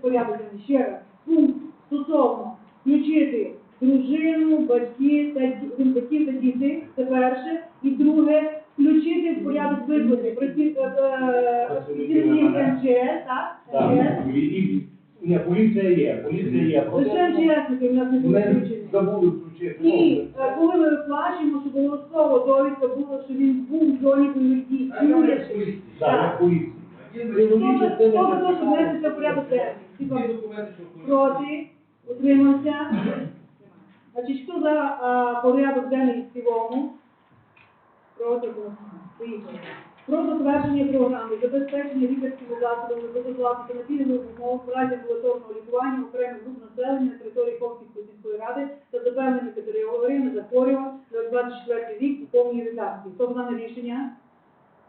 порядок ще раз. Пункт стосовно включити дружину, батьків та батьків та дітей, це перше. І друге, включити в порядок виплати е, е, працівників МЧС, так? МЧС. ні, поліція є, поліція є. Лише МЧСники в нас не включені. забули включити. І е, коли ми виплачуємо, щоб обов'язково довідка була, що він був в зоні бойових дій. Так, як поліція. За- хто за те, щоб внести це в порядок денний? Всі кажуть, Проти? Утримався? Значить, хто за а, порядок денний в цілому? Проти? Поїхали. Про затвердження програми забезпечення лікарськими засобами безоплатно та умов в разі амбулаторного лікування окремих груп населення на території Копської сільської ради та запевнення категоріями захворювань на 24 рік у повній редакції. Хто за рішення?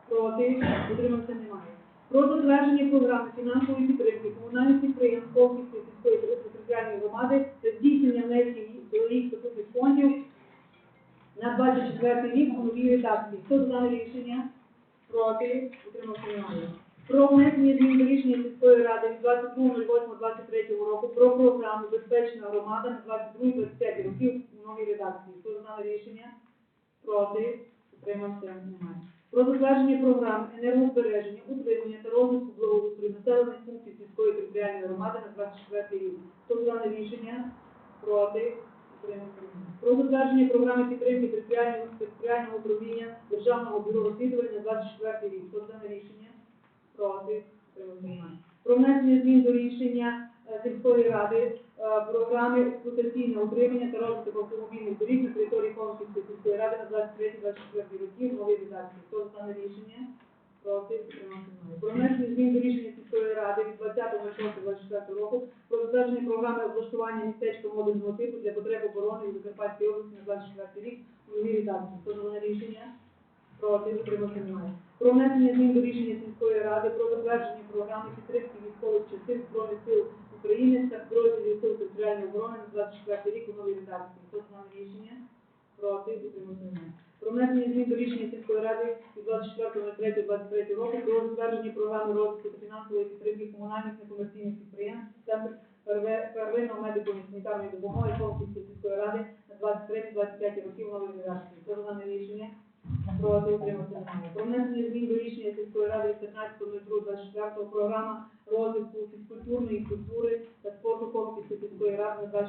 Проти? Утримався немає. Про затвердження програми фінансової підтримки комунальних підприємств Копської сільської територіальної громади та здійснення внесків до їх статутних фондів на 24 рік у новій редакції. Хто за рішення? Проти? Утримався немає. Про внесення змін до рішення сільської ради від 22.08.23 року про програму Безпечна громада на 22-25 років у новій редакції. Хто за рішення? Проти? Утримався немає. Про затвердження програм енергозбереження, утримання та розвитку благоустрою населених пунктів сільської територіальної громади на 24 рік. Хто за рішення? Проти? Про затвердження програми підтримки територіального, управління Державного бюро розслідування на 24 рік. Хто за рішення? Проти? Про внесення змін до рішення е, сільської ради е, програми експлуатаційного утримання та розвитку автомобільних доріг на території Конківської сільської ради на 23-24 роки в новій редакції. Дане рішення? Проти? Немає. Про внесення змін до рішення сільської ради від 20.06.24 року про затвердження програми облаштування містечка модульного типу для потреб оборони у Закарпатській області на 24 рік у новій редакції. Дане рішення? Проти? Утримався немає. Про внесення змін до рішення сільської ради про затвердження програми підтримки військових частин Збройних сил України та підрозділів сил територіальної оборони на 24 рік у новій редакції. Хто дане рішення? Проти? Утримався немає. Про внесення до рішення сільської ради від 24.03.23 року про затвердження програми розвитку та фінансової підтримки комунальних некомерційних підприємств Центр первинної медико-санітарної допомоги Конківської сільської ради на 23-25 років нової редакції. За дане рішення? Проти утримався немає. Про внесення змін до рішення сільської ради від 15.02.24 програма розвитку фізкультурної культури та спорту Конківської сільської ради на 24-25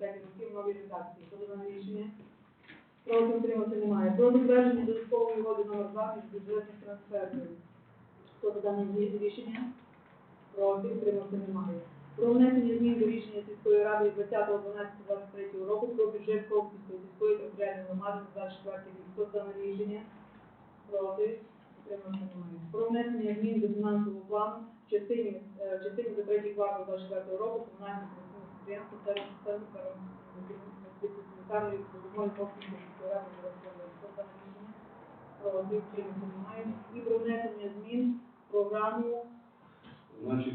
років нової редакції. За дане рішення? Проти утримався немає. Про затвердження додаткової угоди номер 2 між бюджетних трансфертів. Хто за дане рішення? Проти утримався немає. Про внесення змін до рішення сільської ради 20.12.23 року про бюджет Ковківської сільської територіальної громади на 24 рік. Хто дане рішення? Проти. Про внесення змін до фінансового плану в частині, е, в частині за третій квартал 24 року комунальних підприємств та санітарної допомоги Ковківської сільської ради на 24 рік. Хто за дане рішення? Проти утримався немає. І про внесення змін в програму Значить,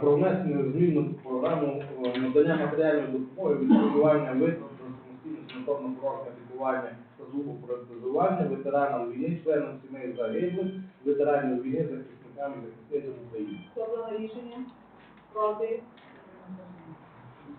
про внесення змін на програму надання матеріальної допомоги, відшкодування витрат на самостійне санаторно-курортне лікування та зубопротезування ветеранам війни, членам сімей загиблих, ветеранів війни, захисникам і України. Хто за рішення? Проти?